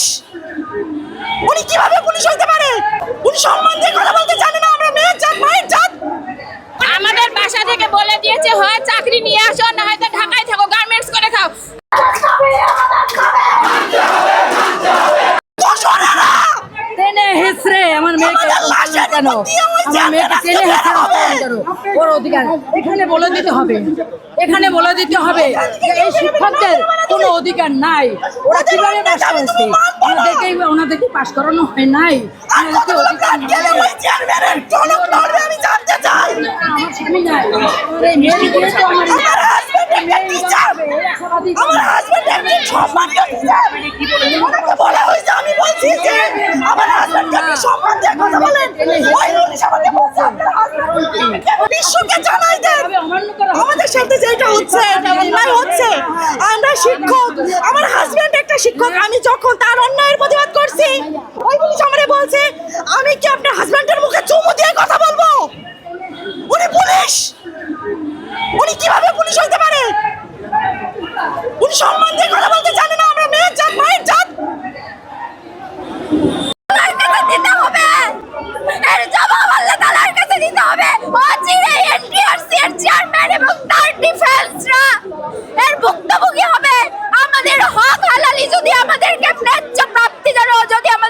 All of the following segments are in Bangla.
পুলিশ উনি কীভাবে পুলিশ হইতে পারে? উনি সম্মান দিয়ে কথা বলতে জানে না, আমরা মেয়ের জাত, মায়ের জাত। আমাদের বাসা থেকে বলে দিয়েছে, হয় চাকরি নিয়ে আসো, না কেন? আমার মেয়েকে টেনে হেঁচড়ে ওর অধিকার। এখানে বলে দিতে হবে। এখানে বলে দিতে হবে যে এই শিক্ষকদের কোনো অধিকার নাই। ওরা কীভাবে পাশ করেছে ওনাদেরকে ওনাদেরকে পাশ করানো হয় নাই। ওনাদেরকে অধিকার আমার স্বামী নাই। আমার এই মেয়ের আমার মেয়ে সম্মান দিয়েছে ওনাকে বলা হয়েছে আমি বলছি যে আমার হাজবেন্ডকে সম্মান দিয়ে কথা বিশ্বকে জানাই দেন। আমাদের সাথে যেটা হচ্ছে অন্যায় হচ্ছে। আমরা শিক্ষক, আমার হাজবেন্ড একটা শিক্ষক, আমি যখন তার অন্যায়ের প্রতিবাদ করছি, ওই পুলিশ আমারে বলছে, আমি কি আপনার হাজবেন্ডের মুখে চুমু দিয়ে কথা বলব? উনি পুলিশ! উনি কীভাবে পুলিশ হইতে পারে? উনি সম্মান দিয়ে কথা বলতে জানে না আমরা মেয়ের জাত মায়ের জাত তার কাছে দিতে হবে এর জবাব আল্লাহ তাআলার কাছে দিতে হবে ও চিরে এনটিআরসি এর চেয়ারম্যান এবং তার ডিফেন্সরা এর ভুক্তভোগী হবে আমাদের হক হালালি যদি আমাদেরকে ন্যায্য প্রাপ্তি যেন যদি আমাদেরকে ফিরিয়ে না দেয় ওনাকে আমরা চুল পরিমাণ কোনো ইয়ে দিব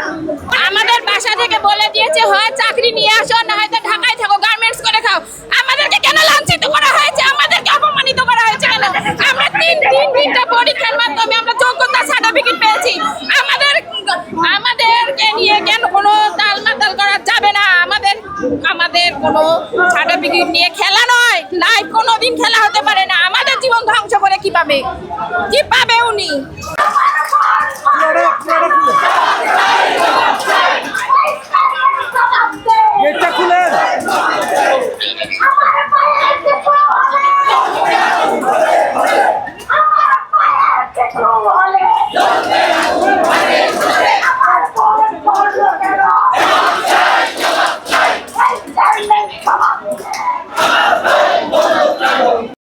না আমাদের বাসা থেকে বলে দিয়েছে, হয় চাকরি নিয়ে আসো, না হয়তো ঢাকায় থাকো গার্মেন্টস করে খাও। আমাদেরকে কেন লাঞ্ছিত করা হয়েছে? আমাদেরকে অপমানিত করা হয়েছে আমরা তিন তিন তিনটা পরীক্ষার মাধ্যমে আমরা যোগ্যতা সার্টিফিকেট পেয়েছি। আমাদের, আমাদেরকে নিয়ে কেন কোনো তাল মাতাল করা যাবে না? আমাদের আমাদের কোনো সার্টিফিকেট নিয়ে খেলা নয়। লাইফ কোনো দিন খেলা হতে পারে না। আমাদের জীবন ধ্বংস করে কি পাবে কি পাবে